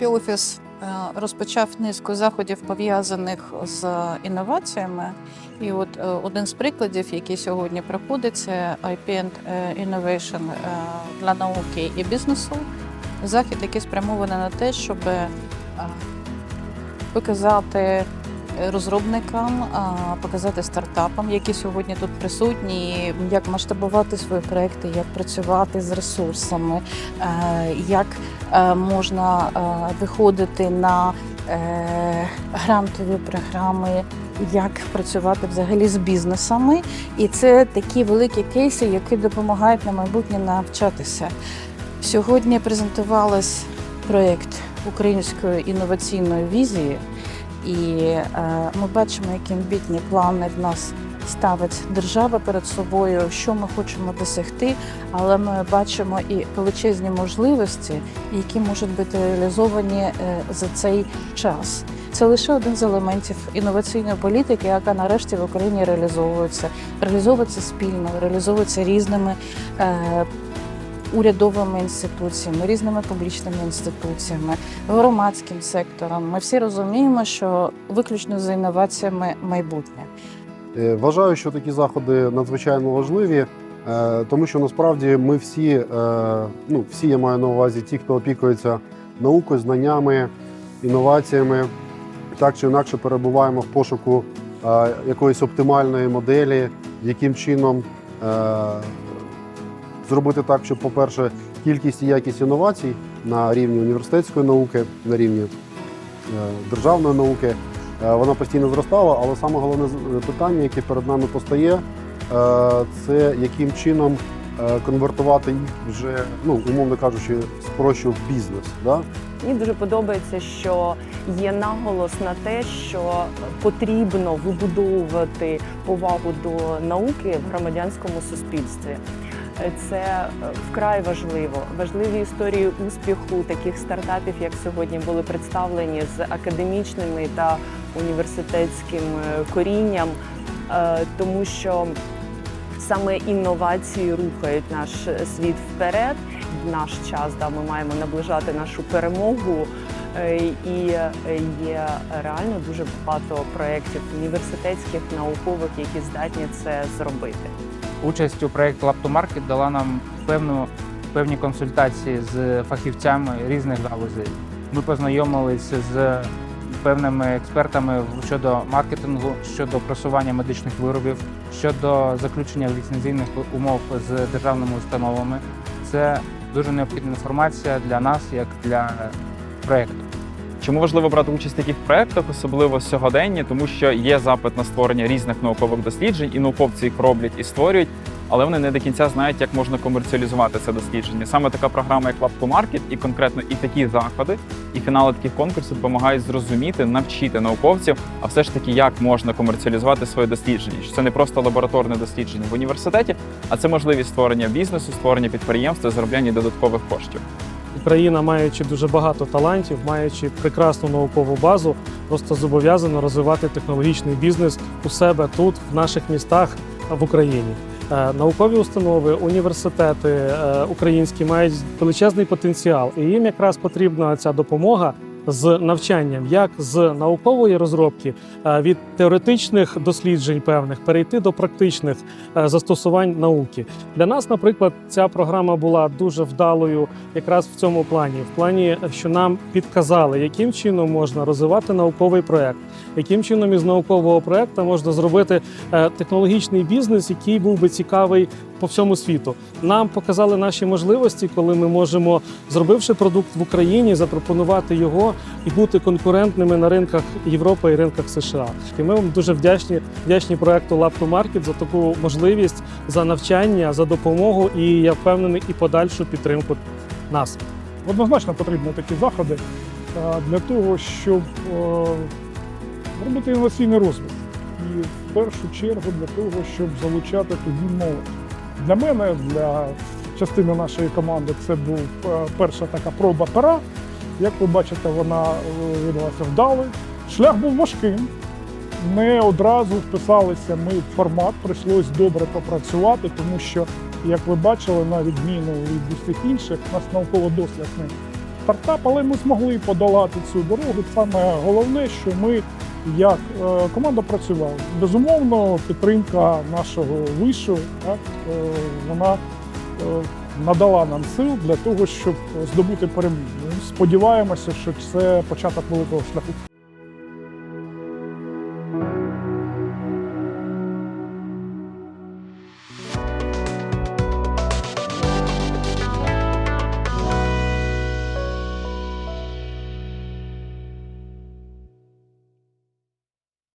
Office е, розпочав низку заходів пов'язаних з інноваціями. І от е, один з прикладів, який сьогодні проходить, це IP and е, Innovation для науки і бізнесу. Захід, який спрямований на те, щоб показати розробникам, показати стартапам, які сьогодні тут присутні, як масштабувати свої проекти, як працювати з ресурсами, е, як е, можна е, виходити на грантові програми, як працювати взагалі з бізнесами. І це такі великі кейси, які допомагають на майбутнє навчатися. Сьогодні презентувалась проєкт української інноваційної візії. І е, ми бачимо, які амбітні плани в нас ставить держава перед собою, що ми хочемо досягти, але ми бачимо і величезні можливості, які можуть бути реалізовані е, за цей час. Це лише один з елементів інноваційної політики, яка нарешті в Україні реалізовується, реалізовується спільно, реалізовується різними. Урядовими інституціями, різними публічними інституціями, громадським сектором. Ми всі розуміємо, що виключно за інноваціями майбутнє. Е, Вважаю, що такі заходи надзвичайно важливі, е, тому що насправді ми всі, е, ну всі я маю на увазі, ті, хто опікується наукою, знаннями, інноваціями, так чи інакше перебуваємо в пошуку якоїсь оптимальної моделі, яким чином зробити так, щоб, по-перше, кількість і якість інновацій на рівні університетської науки, на рівні е, державної науки. Е, Вона постійно зростала, але саме головне питання, яке перед нами постає, е, це яким чином е, конвертувати їх вже, ну умовно кажучи, спрощу в бізнес. Да? Мені дуже подобається, що є наголос на те, що потрібно вибудовувати повагу до науки в громадянському суспільстві. Це е, вкрай важливо. Важливі історії успіху таких стартапів, як сьогодні були представлені з академічними та університетським е, корінням, е, тому що саме інновації рухають наш світ вперед. В наш час да, ми маємо наближати нашу перемогу. І є реально дуже багато проєктів університетських, наукових, які здатні це зробити. Участь у проєкті to дала нам певну, певні консультації з фахівцями різних галузей. Ми познайомилися з певними експертами щодо маркетингу, щодо просування медичних виробів, щодо заключення ліцензійних умов з державними установами. Це дуже необхідна інформація для нас, як для проєкту. Чому важливо брати участь в таких проєктах, особливо сьогоденні, тому що є запит на створення різних наукових досліджень, і науковці їх роблять і створюють, але вони не до кінця знають, як можна комерціалізувати це дослідження. Саме така програма, як Lab to Market, і конкретно і такі заходи, і фінали таких конкурсів допомагають зрозуміти, навчити науковців, а все ж таки, як можна комерціалізувати своє дослідження. Що це не просто лабораторне дослідження в університеті, а це можливість створення бізнесу, створення підприємства, заробляння додаткових коштів. Україна, маючи дуже багато талантів, маючи прекрасну наукову базу, просто зобов'язана розвивати технологічний бізнес у себе тут, в наших містах в Україні. Е, Наукові установи, університети е, українські мають величезний потенціал, і їм якраз потрібна ця допомога з навчанням, як з наукової розробки е, від теоретичних досліджень певних перейти до практичних е, застосувань науки. Для нас, наприклад, ця програма була дуже вдалою якраз в цьому плані, в плані, що нам підказали, яким чином можна розвивати науковий проект, яким чином із наукового проекту можна зробити е, технологічний бізнес, який був би цікавий по всьому світу. Нам показали наші можливості, коли ми можемо, зробивши продукт в Україні, запропонувати його і бути конкурентними на ринках Європи і ринках США. І ми вам дуже вдячні, вдячні проекту to Market за таку можливість, за навчання, за допомогу і я впевнений і подальшу підтримку нас. Однозначно потрібні такі заходи е, для того, щоб е, робити інноваційний розвиток. І в першу чергу для того, щоб залучати тоді молодь. Для мене, для частини нашої команди, це був е, перша така проба пера. Як ви бачите, вона е, видалася вдалою. Шлях був важким. Не одразу вписалися ми в формат, прийшлось добре попрацювати, тому що, як ви бачили, на відміну від усіх інших, у нас науково-дослідний стартап, але ми змогли подолати цю дорогу. Саме головне, що ми як е, команда працювала. Безумовно, підтримка нашого вишу, так, е, вона е, надала нам сил для того, щоб здобути перемогу. Сподіваємося, що це початок великого шляху.